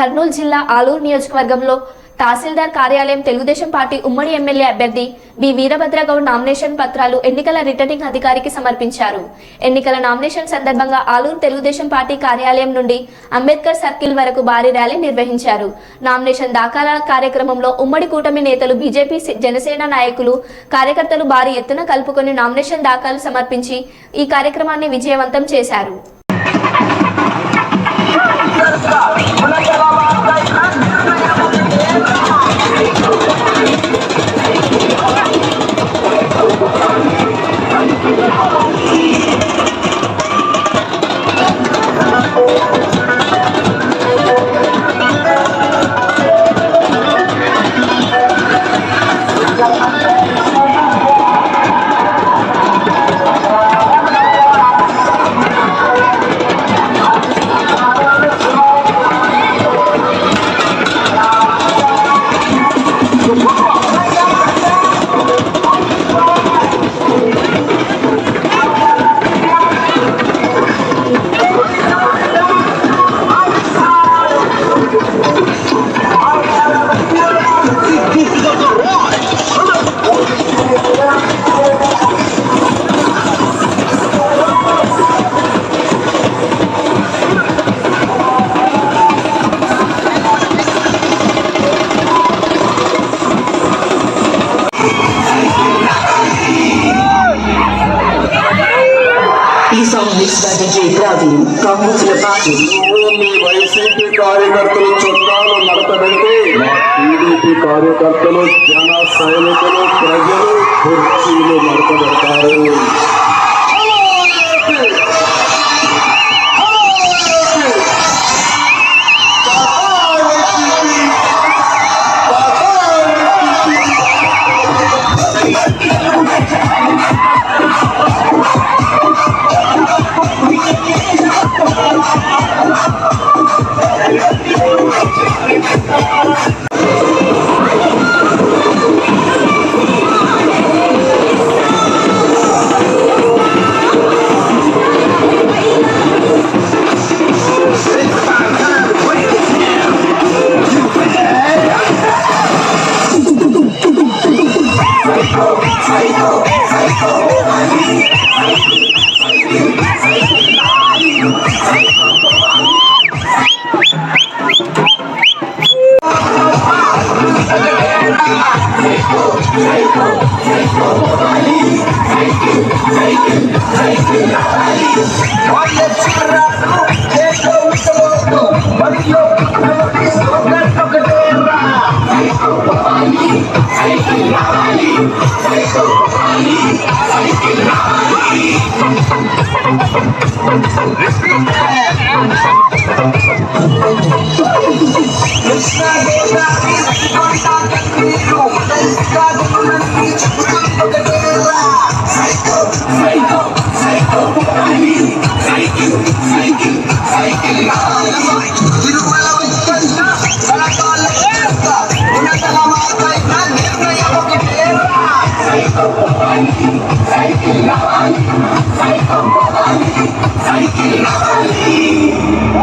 కర్నూలు జిల్లా ఆలూరు నియోజకవర్గంలో తహసీల్దార్ కార్యాలయం తెలుగుదేశం పార్టీ ఉమ్మడి ఎమ్మెల్యే అభ్యర్థి బి వీరభద్రగౌడ్ నామినేషన్ పత్రాలు ఎన్నికల రిటర్నింగ్ అధికారికి సమర్పించారు. ఎన్నికల నామినేషన్ సందర్భంగా ఆలూరు తెలుగుదేశం పార్టీ కార్యాలయం నుండి అంబేద్కర్ సర్కిల్ వరకు భారీ ర్యాలీ నిర్వహించారు. నామినేషన్ దాఖలా కార్యక్రమంలో ఉమ్మడి కూటమి నేతలు బీజేపీ జనసేన నాయకులు కార్యకర్తలు భారీ ఎత్తున కలుపుకొని నామినేషన్ దాఖలు సమర్పించి ఈ కార్యక్రమాన్ని విజయవంతం చేశారు. Yarışta. Buna kadar bağırsaydın. పాటి నువ్వు మీ వైసీపీ కార్యకర్తలు చొక్కాలు నడపబెట్టి మా టీడీపీ కార్యకర్తలు జన సైనికులు ప్రజలు కుర్చీలు నడపబెడతారు. 最高。最高最高 Psycho, psycho, psycho. Psycho Mahali, Psycho Mahali, Psycho Mahali.